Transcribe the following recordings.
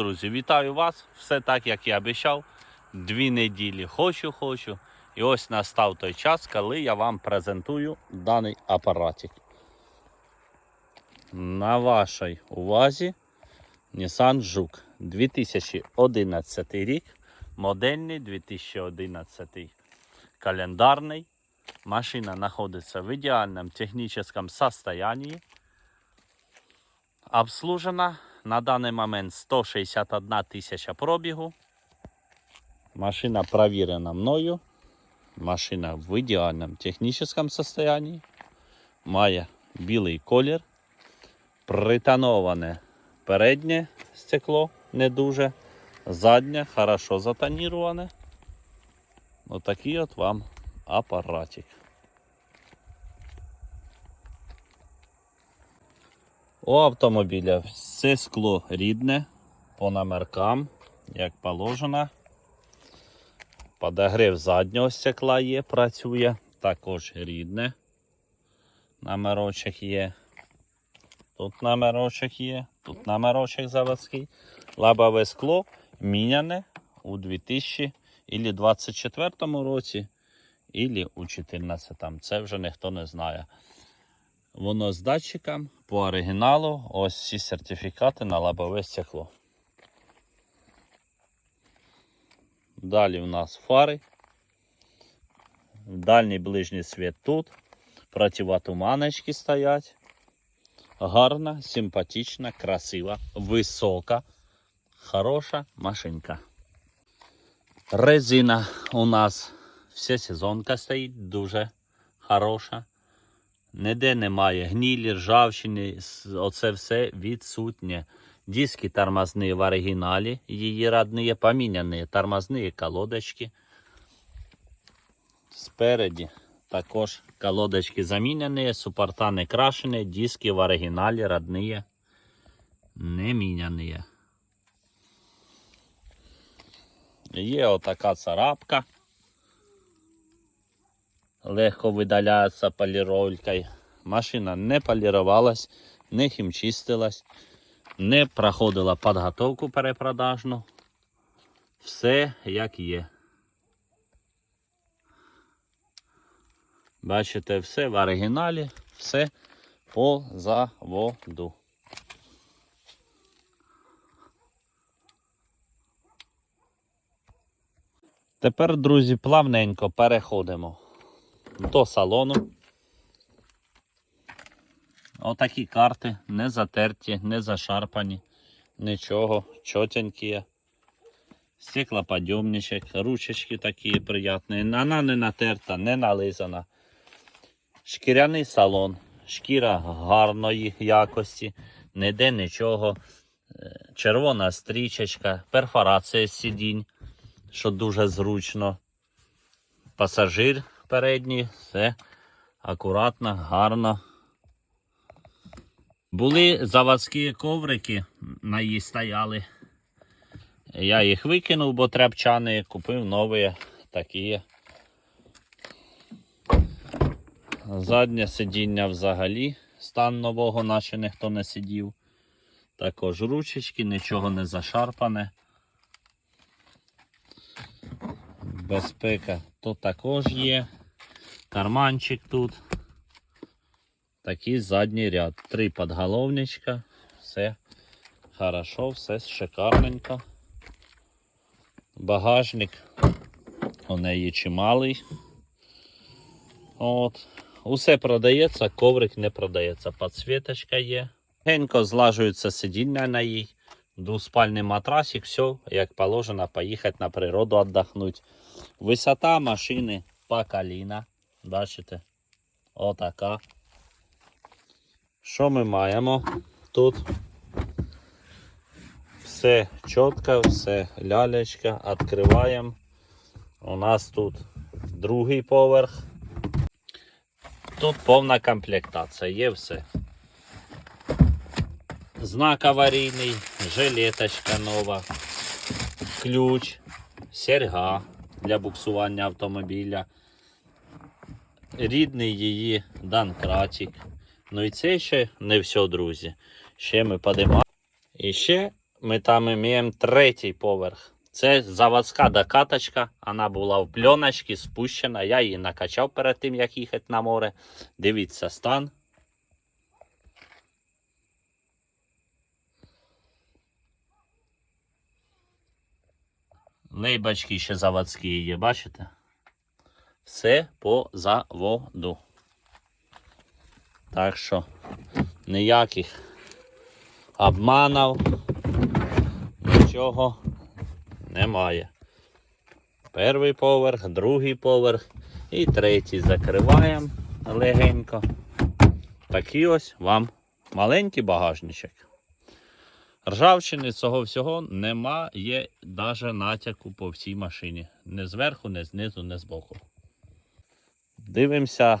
Друзі, вітаю вас! Все так, як я обіцяв. Дві неділі хочу, хочу. І ось настав той час, коли я вам презентую даний апаратик. На вашій увазі Nissan Жук 2011 рік, модельний 2011 календарний. Машина знаходиться в ідеальному технічному состоянии. Обслужена на даний момент 161 тисяча пробігу. Машина провірена мною. Машина в ідеальному технічному состоянии. Має білий колір. Притоноване переднє стекло не дуже. Заднє хорошо затоніроване. Отакий от вам апаратик. У автомобіля все скло рідне по номеркам, як положено. Подогрів заднього стекла є, працює, також рідне. Номерочок є. Тут номерочок є, тут номерочок заводський. Лабове скло міняне у 2024 році, або у 2014. Це вже ніхто не знає. Воно з датчиком по оригіналу. Ось ці сертифікати на лобове стекло. Далі у нас фари. Дальній ближній світ тут. Противотуманочки стоять. Гарна, симпатична, красива, висока, хороша машинка. Резина у нас вся сезонка стоїть, дуже хороша. Ніде немає гнілі, ржавчини, оце все відсутнє. Диски тормозні в оригіналі, її родні поміняні тормозні колодочки. Спереді також колодочки заміняні, супорта не крашені, диски в оригіналі родні, не міняні. Є отака царапка легко видаляється поліролькою. Машина не полірувалась, не хімчистилась, не проходила підготовку перепродажну. Все як є. Бачите, все в оригіналі, все по заводу. Тепер, друзі, плавненько переходимо до салону. Отакі карти, не затерті, не зашарпані, нічого, чотенькі. Стеклоподйомничок, ручечки такі приятні. Вона не натерта, не нализана. Шкіряний салон, шкіра гарної якості, ніде нічого. Е, Червона стрічечка, перфорація сидінь, що дуже зручно. Пасажир передній, все акуратно, гарно. Були заводські коврики, на її стояли. Я їх викинув, бо тряпчани, купив нові такі. Заднє сидіння взагалі, стан нового, наче ніхто не сидів. Також ручечки, нічого не зашарпане. Безпека тут також є. Карманчик тут. Такий задній ряд. Три подголовничка. Все хорошо, все шикарненько. Багажник у неї чималий. От. Усе продається, коврик не продається. Подсвіточка є. Генько злажується сидіння на їй. Двуспальний матрасик, все, як положено, поїхати на природу віддохнути. Висота машини по коліна. Бачите? Отака. Що ми маємо тут? Все чітко, все лялечка. Відкриваємо. У нас тут другий поверх. Тут повна комплектація, є все. Знак аварійний, жилеточка нова, ключ, серьга для буксування автомобіля, рідний її данкратик. Ну і це ще не все, друзі. Ще ми подимо. І ще ми там маємо третій поверх. Це заводська докаточка. Вона була в пленочці спущена. Я її накачав перед тим, як їхати на море. Дивіться стан. Лейбочки ще заводські є, бачите? Все по заводу. Так що ніяких обманів, нічого немає. Перший поверх, другий поверх і третій закриваємо легенько. Такий ось вам маленький багажничок. Ржавчини цього всього немає навіть натяку по всій машині. Не зверху, не знизу, не збоку. Дивимося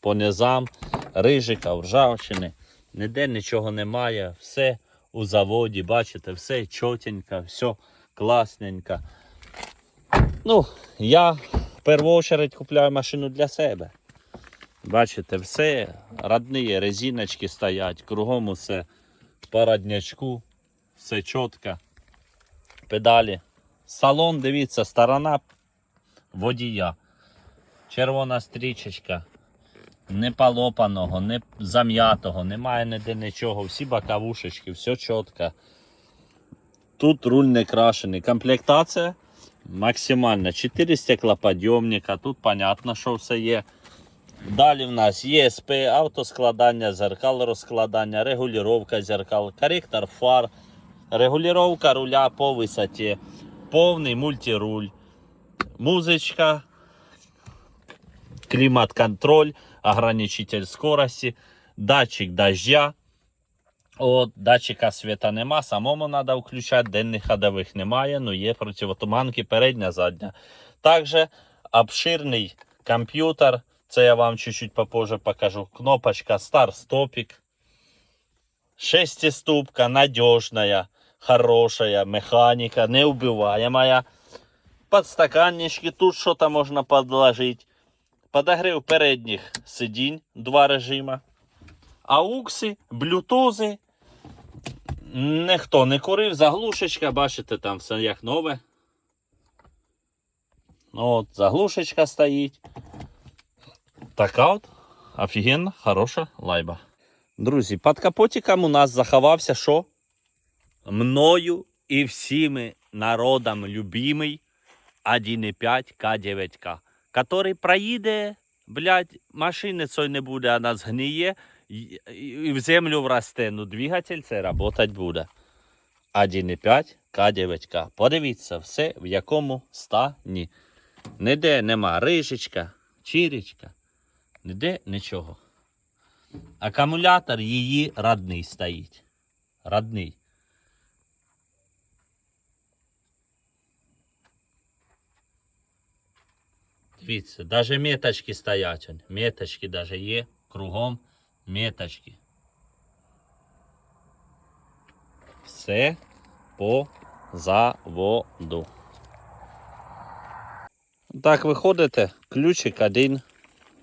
по низам рижика, ржавчини. Ніде нічого немає. Все у заводі, бачите, все чотенько, все класненько. Ну, я в першу чергу купляю машину для себе. Бачите, все родні резиночки стоять, кругом усе по роднячку, все чітко. Педалі. Салон, дивіться, сторона водія. Червона стрічечка. Не полопаного, не зам'ятого, немає ніде нічого. Всі боковушечки, все чітко. Тут руль не крашений. Комплектація максимальна. 4 стеклоподйомника. Тут понятно, що все є. Далі в нас ЄСП, автоскладання зеркал, розкладання, регулювання зеркал, коректор фар, регулювання руля по висоті, повний мультируль, музичка, клімат-контроль, ограничитель скорості, датчик дождя. От, датчика світа нема, самому треба включати, денних ходових немає, ну є противотуманки передня, задня. Також обширний комп'ютер, це я вам чуть-чуть попозже покажу. Кнопочка старт-стопик. Шестиступка, надежная, хорошая, механика, неубиваемая. Подстаканнички, тут что-то можно подложить. Подогрев передніх сидінь, два режима. Аукси, блютузи. Ніхто не курив, заглушечка, бачите, там все як нове. От, заглушечка стоїть. Така от офігенна, хороша лайба. Друзі, під капотиком у нас заховався що? Мною і всіми народом любимий 1.5 К9К, который проїде, блядь, машини цієї не буде, вона згниє і, в землю врасте. Ну, двигатель це працювати буде. 1.5 К9К. Подивіться, все в якому стані. Ніде нема рижечка, чирічка, ніде нічого. Акумулятор її родний стоїть. Родний. Дивіться, навіть меточки стоять. Меточки навіть є. Кругом меточки. Все по заводу. Так виходите, ключик один,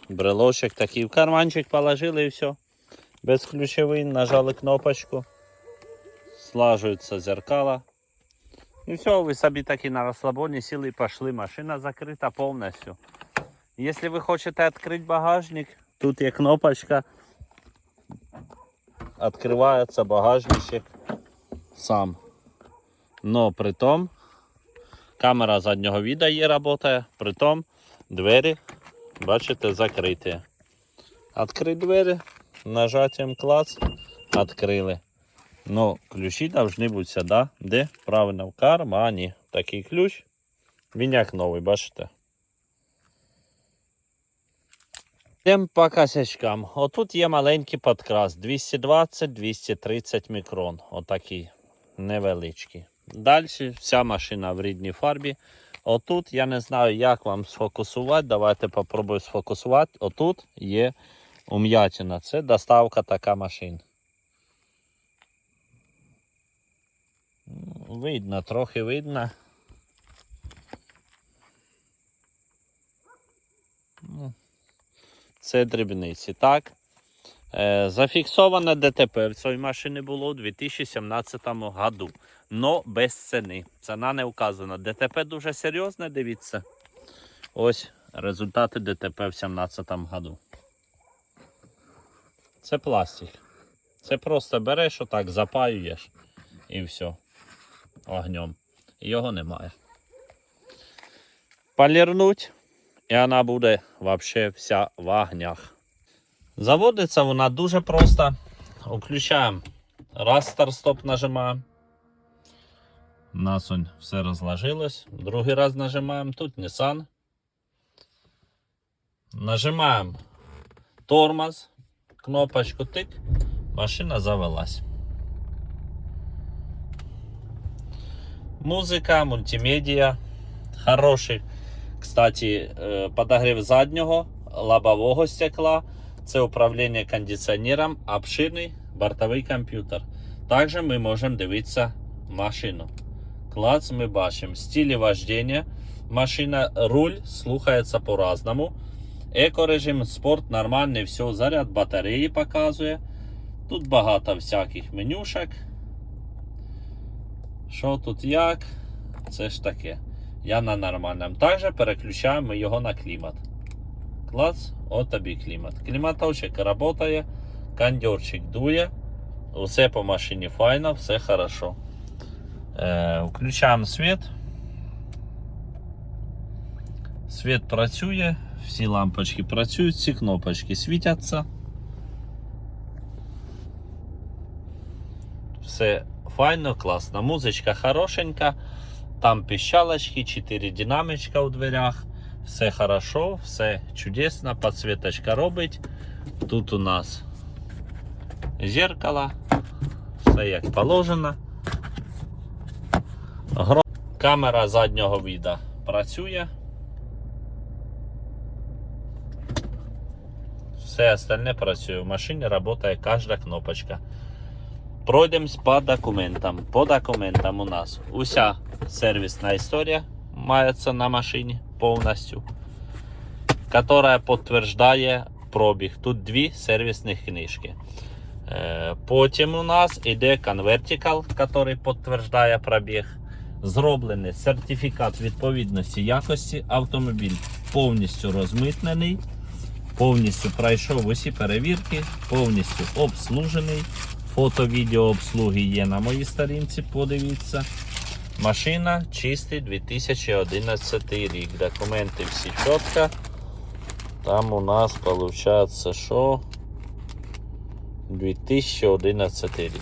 брелочок такий в карманчик положили і все. Без ключовин нажали кнопочку. Слажуються зеркала. І все, ви собі таки на розслабоні сіли і пішли. Машина закрита повністю. Якщо ви хочете відкрити багажник, тут є кнопочка. Відкривається багажничок сам. Но при том камера заднього віда є працює, при том двері, бачите, закриті. Відкрити двері, нажаттям клац, відкрили. Ну, ключі повинні бути сюди, де правильно в кармані. Такий ключ. Він як новий, бачите? Йдемо по косячкам. Отут є маленький подкрас 220-230 мікрон. Отакий невеличкий. Далі вся машина в рідній фарбі. Отут я не знаю, як вам сфокусувати. Давайте попробую сфокусувати. Отут є ум'ятина. Це доставка така машин. Ну, Видно, трохи видно. Ну, Це дрібниці. Так. Е, Зафіксоване ДТП в цій машині було у 2017 году, но без ціни. Ціна не вказана. ДТП дуже серйозне, дивіться. Ось результати ДТП в 2017 году. Це пластик. Це просто береш отак, запаюєш і все. Огнем. Його немає. Полірнуть, і вона буде взагалі вся в огнях. Заводиться вона дуже просто. Включаємо. Раз старт-стоп нажимаємо. У нас он все розложилось. Другий раз нажимаємо. Тут Nissan. Нажимаємо тормоз. Кнопочку тик. Машина завелась. Музика, мультимедіа. Хороший. Кстати, е, подогрів заднього лобового стекла. Це управління кондиціонером, обширний бортовий комп'ютер. Також ми можемо дивитися машину. Клац ми бачимо. Стилі вождення. Машина, руль слухається по-разному. Екорежим, спорт нормальний, все, заряд батареї показує. Тут багато всяких менюшек. Що тут як? Це ж таке. Я на нормальному. Також переключаємо його на клімат. Клац, от тобі клімат. Кліматочок працює, кондьорчик дує. Усе по машині файно, все хорошо. Е, включаємо світ. Світ працює, всі лампочки працюють, всі кнопочки світяться. Все файно, класно. Музичка хорошенька. Там піщалочки, 4 динамичка у дверях. Все хорошо, все чудесно, подсветочка робить. Тут у нас зеркало, все як положено. Камера заднього віда працює. Все остальне працює. В машині працює кожна кнопочка. Пройдемось по документам. По документам у нас уся сервісна історія мається на машині повністю, яка підтверджує пробіг. Тут дві сервісні книжки. Е, Потім у нас йде конвертикал, який підтверджує пробіг. Зроблений сертифікат відповідності якості. Автомобіль повністю розмитнений, повністю пройшов усі перевірки, повністю обслужений. Фото, відео обслуги є на моїй сторінці, подивіться. Машина чистий 2011 рік. Документи всі чітко. Там у нас виходить, що 2011 рік.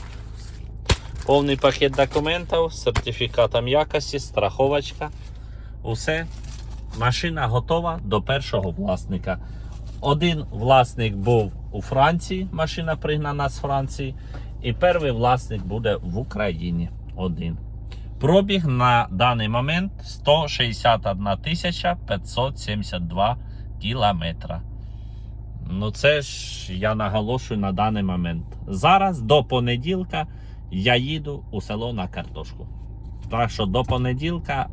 Повний пакет документів з сертифікатом якості, страховочка. Усе. Машина готова до першого власника. Один власник був у Франції, машина пригнана з Франції. І перший власник буде в Україні. Один. Пробіг на даний момент 161 тисяча 572 кілометра. Ну, це ж я наголошую на даний момент. Зараз до понеділка я їду у село на картошку. Так що до понеділка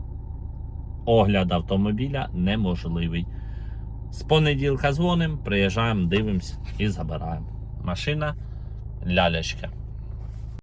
огляд автомобіля неможливий. З понеділка дзвонимо, приїжджаємо, дивимося і забираємо. Машина лялечка.